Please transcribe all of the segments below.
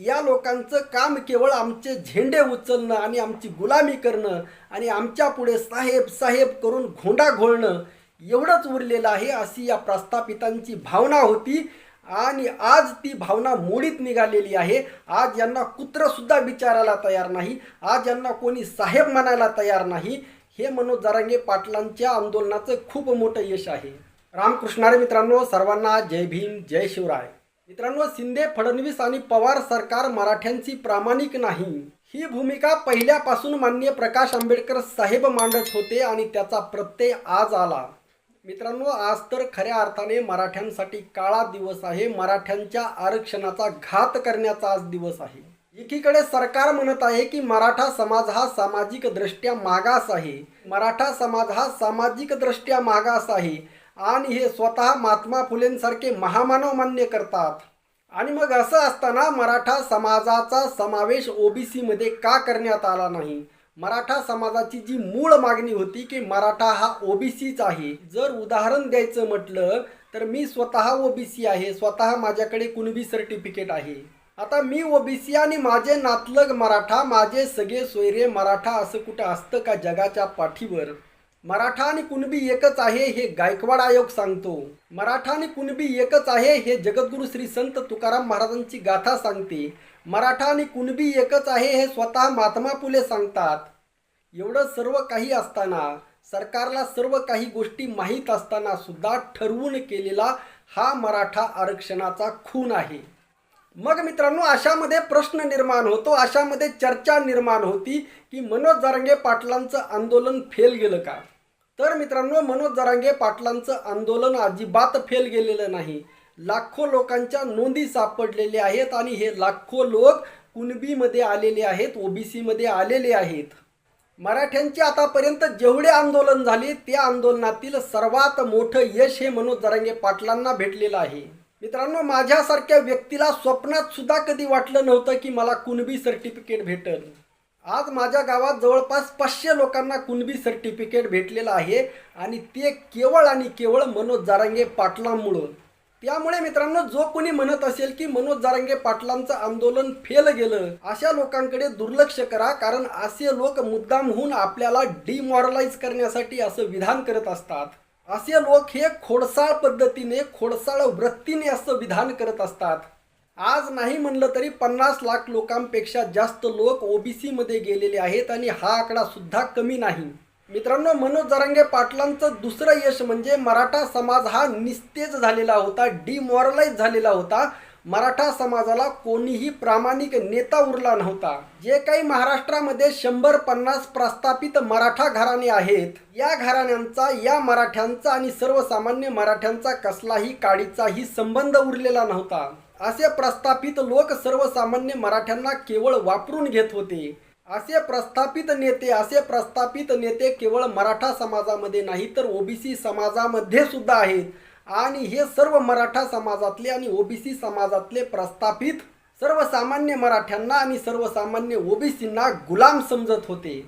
या लोकांचं काम केवळ आमचे झेंडे उचलणं आणि आमची गुलामी करणं आणि आमच्या पुढे साहेब साहेब करून घोंडा घोळणं एवढंच उरलेलं आहे अशी या प्रस्थापितांची भावना होती. आणि आज ती भावना मोडीत निघालेली आहे. आज यांना कुत्रसुद्धा विचारायला तयार नाही. आज यांना कोणी साहेब म्हणायला तयार नाही. हे मनोज जरांगे पाटलांच्या आंदोलनाचं खूप मोठं यश आहे. रामकृष्णारे मित्रांनो सर्वांना जय भीम जय शिवराय. मित्रांनो शिंदे फडणवीस आणि पवार सरकार मराठ्यांची प्रामाणिक नाही. ही भूमिका पहिल्यापासून मान्य प्रकाश आंबेडकर साहेब मांडत होते आणि त्याचा प्रत्यय आज आला. मित्रांनो आज तर खऱ्या अर्थाने मराठ्यांसाठी काळा दिवस आहे. मराठ्यांच्या आरक्षणाचा घात करण्याचा आज दिवस आहे. एकीकडे सरकार म्हणत आहे की मराठा समाज हा सामाजिकदृष्ट्या मागास आहे. मराठा समाज हा सामाजिकदृष्ट्या मागास आहे. आणि हे स्वतः महात्मा फुलेंसारखे महामानव मान्य करतात. आणि मग असं असताना मराठा समाजाचा समावेश ओबीसीमध्ये का करण्यात आला नाही? मराठा समाजाची जी मूळ मागणी होती की मराठा हा ओबीसीच आहे. जर उदाहरण द्यायचं म्हटलं तर मी स्वतः ओबीसी आहे. स्वतः माझ्याकडे कुणबी सर्टिफिकेट आहे. आता मी ओबीसी आणि माझे नातलग मराठा माझे सगळे सोयरे मराठा असं कुठं असतं का जगाच्या पाठीवर? मराठा आणि कुणबी एकच आहे हे गायकवाड आयोग सांगतो. मराठा आणि कुणबी एकच आहे हे जगद्गुरू श्री संत तुकाराम महाराजांची गाथा सांगते. मराठा आणि कुणबी एकच आहे हे स्वतः महात्मा फुले सांगतात. एवढं सर्व काही असताना सरकारला सर्व काही गोष्टी माहीत असताना सुद्धा ठरवून केलेला हा मराठा आरक्षणाचा खून आहे. मग मित्रांनो अशामध्ये प्रश्न निर्माण होतो अशामध्ये चर्चा निर्माण होती की मनोज जारंगे पाटलांचं आंदोलन फेल गेलं का? तर मित्रांनो मनोज जरांगे पाटलांचं आंदोलन अजिबात फेल गेलेलं नाही. लाखो लोकांच्या नोंदी सापडलेल्या आहेत आणि हे लाखो लोक कुणबीमध्ये आलेले आहेत ओबीसीमध्ये आलेले आहेत. मराठ्यांचे आतापर्यंत जेवढे आंदोलन झाले त्या आंदोलनातील सर्वात मोठं यश हे मनोज जरांगे पाटलांना भेटलेलं आहे. मित्रांनो माझ्यासारख्या व्यक्तीला स्वप्नात सुद्धा कधी वाटलं नव्हतं की मला कुणबी सर्टिफिकेट भेटेल. आज माझ्या गावात जवळपास पाचशे लोकांना कुणबी सर्टिफिकेट भेटलेलं आहे आणि ते केवळ आणि केवळ मनोज जारांगे पाटलांमुळं. त्यामुळे मित्रांनो जो कोणी म्हणत असेल की मनोज जारांगे पाटलांचं आंदोलन फेल गेलं अशा लोकांकडे दुर्लक्ष करा कारण असे लोक मुद्दाम होऊन आपल्याला डिमॉरलाइज करण्यासाठी असं विधान करत असतात. असे लोक हे खोडसाळ पद्धतीने खोडसाळ वृत्तीने असं विधान करत असतात. आज नाही म्हणलं तरी पन्नास लाख लोकांपेक्षा जास्त लोक ओ बी सीमध्ये गेलेले आहेत आणि हा आकडा सुद्धा कमी नाही. मित्रांनो मनोज जरांगे पाटलांचं दुसरं यश म्हणजे मराठा समाज हा निस्तेज झालेला होता डिमॉरलाइज झालेला होता. मराठा समाजाला कोणीही प्रामाणिक नेता उरला नव्हता. जे काही महाराष्ट्रामध्ये शंभर पन्नास प्रस्थापित मराठा घराणे आहेत या घराण्यांचा या मराठ्यांचा आणि सर्वसामान्य मराठ्यांचा कसलाही काडीचाही संबंध उरलेला नव्हता. असे प्रस्थापित लोक सर्वसामान्य मराठ्यांना केवळ वापरून घेत होते. असे प्रस्थापित नेते असे प्रस्थापित नेते केवळ मराठा समाजामध्ये नाही तर ओबीसी समाजामध्ये सुद्धा आहेत. आणि हे सर्व मराठा समाजातले आणि ओबीसी समाजातले प्रस्थापित सर्वसामान्य मराठ्यांना आणि सर्वसामान्य ओबीसींना गुलाम समजत होते.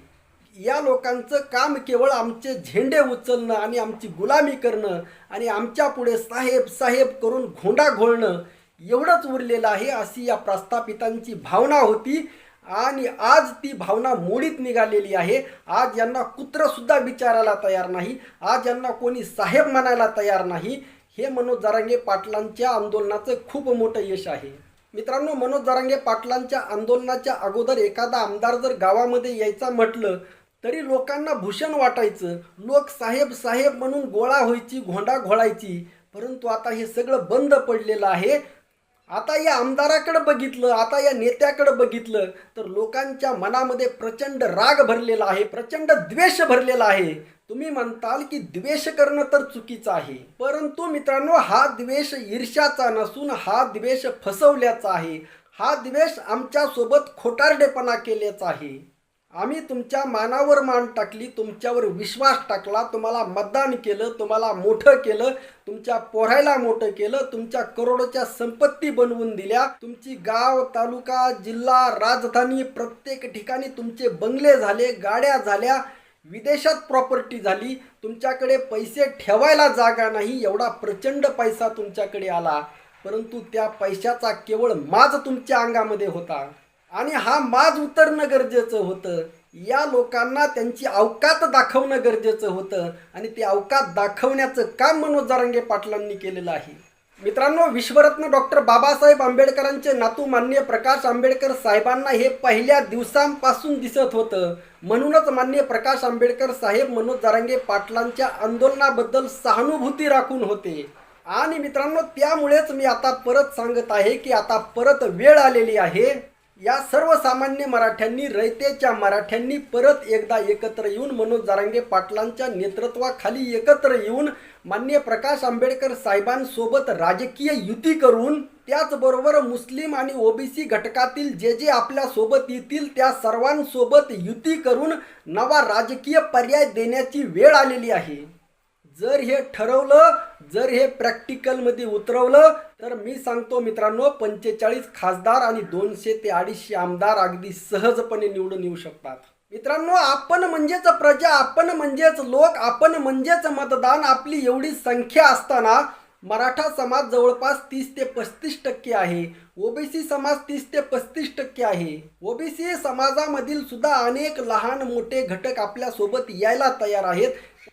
या लोकांचं काम केवळ आमचे झेंडे उचलणं आणि आमची गुलामी करणं आणि आमच्या पुढे साहेब साहेब करून घोंडा घोळणं एवढंच उरलेलं आहे अशी या प्रस्थापितांची भावना होती. आणि आज ती भावना मोडीत निघालेली आहे. आज यांना कुत्रसुद्धा विचारायला तयार नाही. आज यांना कोणी साहेब म्हणायला तयार नाही. हे मनोज जरांगे पाटलांच्या आंदोलनाचं खूप मोठं यश आहे. मित्रांनो मनोज जरांगे पाटलांच्या आंदोलनाच्या अगोदर एखादा आमदार जर गावामध्ये यायचा म्हटलं तरी लोकांना भूषण वाटायचं. लोक साहेब साहेब म्हणून गोळा व्हायची घोंडा घोळायची. परंतु आता हे सगळं बंद पडलेलं आहे. आता या आमदाराकडे बघितलं आता या नेत्याकडे बघितलं तर लोकांच्या मनामध्ये प्रचंड राग भरलेला आहे प्रचंड द्वेष भरलेला आहे. तुम्ही म्हणताल की द्वेष करणं तर चुकीचं आहे परंतु मित्रांनो हा द्वेष ईर्ष्याचा नसून हा द्वेष फसवल्याचा आहे. हा द्वेष आमच्यासोबत खोटारडेपणा केल्याचा आहे. आम्ही तुमच्या मानावर मान टाकली तुमच्यावर विश्वास टाकला तुम्हाला मतदान केलं तुम्हाला मोठं केलं तुमच्या पोरायला मोठं केलं तुमच्या करोडोच्या संपत्ती बनवून दिल्या. तुमची गाव तालुका जिल्हा राजधानी प्रत्येक ठिकाणी तुमचे बंगले झाले गाड्या झाल्या विदेशात प्रॉपर्टी झाली. तुमच्याकडे पैसे ठेवायला जागा नाही एवढा प्रचंड पैसा तुमच्याकडे आला. परंतु त्या पैशाचा केवळ माज तुमच्या अंगामध्ये होता. आणि हा माज उतरणं गरजेचं होतं. या लोकांना त्यांची अवकात दाखवणं गरजेचं होतं आणि ते अवकात दाखवण्याचं काम मनोज जारंगे पाटलांनी केलेलं आहे. मित्रांनो विश्वरत्न डॉक्टर बाबासाहेब आंबेडकरांचे नातू मान्य प्रकाश आंबेडकर साहेबांना हे पहिल्या दिवसांपासून दिसत होतं. म्हणूनच मान्य प्रकाश आंबेडकर साहेब मनोज जारांगे पाटलांच्या आंदोलनाबद्दल सहानुभूती राखून होते. आणि मित्रांनो त्यामुळेच मी आता परत सांगत आहे की आता परत वेळ आलेली आहे. या सर्वसामान्य मराठ्यांनी रयतेच्या मराठ्यांनी परत एकदा एकत्र येऊन मनोज जारांगे पाटलांच्या नेतृत्वाखाली एकत्र येऊन मान्य प्रकाश आंबेडकर साहेबांसोबत राजकीय युती करून त्याचबरोबर मुस्लिम आणि ओबीसी घटकातील जे जे आपल्यासोबत येतील त्या सर्वांसोबत युती करून नवा राजकीय पर्याय देण्याची वेळ आलेली आहे. जर हे ठरवलं जर हे प्रॅक्टिकलमध्ये उतरवलं तर मी सांगतो मित्रांनो पंचेचाळीस खासदार आणि दोनशे ते अडीचशे आमदार अगदी सहजपणे निवडून येऊ शकतात. मित्रांनो आपण म्हणजेच प्रजा आपण म्हणजेच लोक आपण म्हणजेच मतदान आपली एवढी संख्या असताना मराठा समाज जवळपास तीस ते पस्तीस टक्के आहे. ओबीसी समाज तीस ते पस्तीस टक्के आहे. ओबीसी समाजामधील सुद्धा अनेक लहान मोठे घटक आपल्यासोबत यायला तयार आहेत.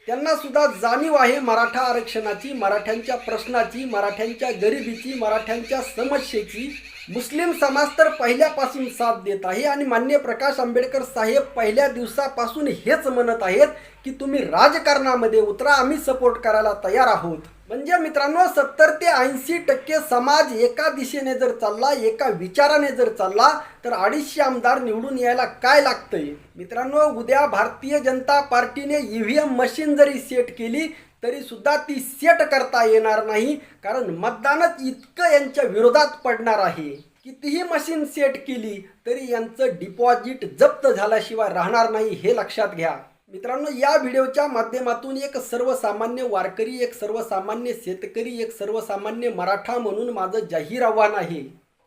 त्यांना सुद्धा जाणीव आहे मराठा आरक्षणाची मराठ्यांच्या प्रश्नाची मराठ्यांच्या गरिबीची मराठ्यांच्या समस्येची. मुस्लिम समाज तर पहिल्यापासून साथ देत आहे आणि मान्य प्रकाश आंबेडकर साहेब पहिल्या दिवसापासून हेच म्हणत आहेत की तुम्ही राजकारणामध्ये उतरा आम्ही सपोर्ट करायला तयार आहोत. म्हणजे मित्रांनो सत्तर ते ऐंशी टक्के समाज एका दिशेने जर चालला एका विचाराने जर चालला तर अडीचशे आमदार निवडून यायला काय लागतंय? मित्रांनो उद्या भारतीय जनता पार्टीने ईव्हीएम मशीन जरी सेट केली तरी सुद्धा ती सेट करता येणार नाही कारण मतदानच इतकं यांच्या विरोधात पडणार आहे. कितीही मशीन सेट केली तरी यांचं डिपॉझिट जप्त झाल्याशिवाय राहणार नाही हे लक्षात घ्या. मित्रांनो या व्हिडिओच्या माध्यमातून एक सर्वसामान्य वारकरी एक सर्वसामान्य शेतकरी एक सर्वसामान्य मराठा म्हणून माझं जाहीर आव्हान आहे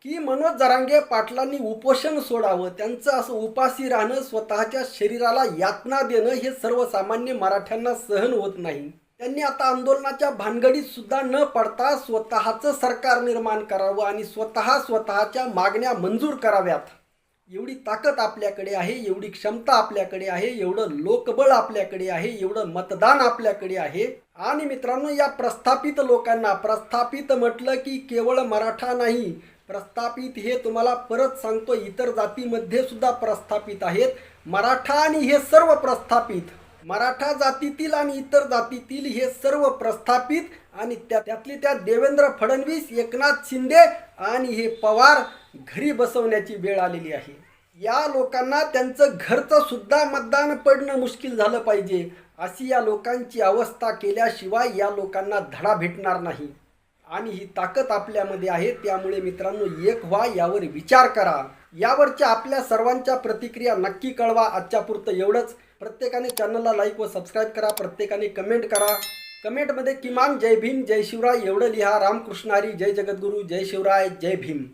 की मनोज जरांगे पाटलांनी उपोषण सोडावं त्यांचं असं उपाशी राहणं स्वतःच्या शरीराला यातना देणं हे सर्वसामान्य मराठ्यांना सहन होत नाही. त्यांनी आता आंदोलनाच्या भानगडीत सुद्धा न पडता स्वतःचं सरकार निर्माण करावं आणि स्वतः स्वतःच्या मागण्या मंजूर कराव्यात. एवढी ताकद आपल्याकडे आहे एवढी क्षमता आपल्याकडे आहे एवढं लोकबळ आपल्याकडे आहे एवढं मतदान आपल्याकडे आहे. आणि मित्रांनो या प्रस्थापित लोकांना प्रस्थापित म्हटलं की केवळ मराठा नाही प्रस्थापित हे तुम्हाला परत सांगतो इतर जातीमध्ये सुद्धा प्रस्थापित आहेत. मराठा आणि हे सर्व प्रस्थापित. मराठा जातीतील आणि इतर जातीतील हे सर्व प्रस्थापित. आणि त्या त्यातली त्यात देवेंद्र फडणवीस एकनाथ शिंदे आणि हे पवार घरी बसवण्याची वेळ आलेली आहे. या लोकांना त्यांचं घरचं सुद्धा मतदान पडणं मुश्किल झालं पाहिजे अशी या लोकांची अवस्था केल्याशिवाय या लोकांना धडा भेटणार नाही. आणि ही ताकद आपल्यामध्ये आहे त्यामुळे मित्रांनो एक व्हा यावर विचार करा. यावरच्या आपल्या सर्वांच्या प्रतिक्रिया नक्की कळवा. आजच्या पुरतं एवढंच. प्रत्येकाने चॅनलला लाईक व सबस्क्राईब करा. प्रत्येकाने कमेंट करा. कमेंटमध्ये किमान जय भीम जय शिवराय एवढं लिहा. रामकृष्णारी जय जगद्गुरू जय शिवराय जय भीम.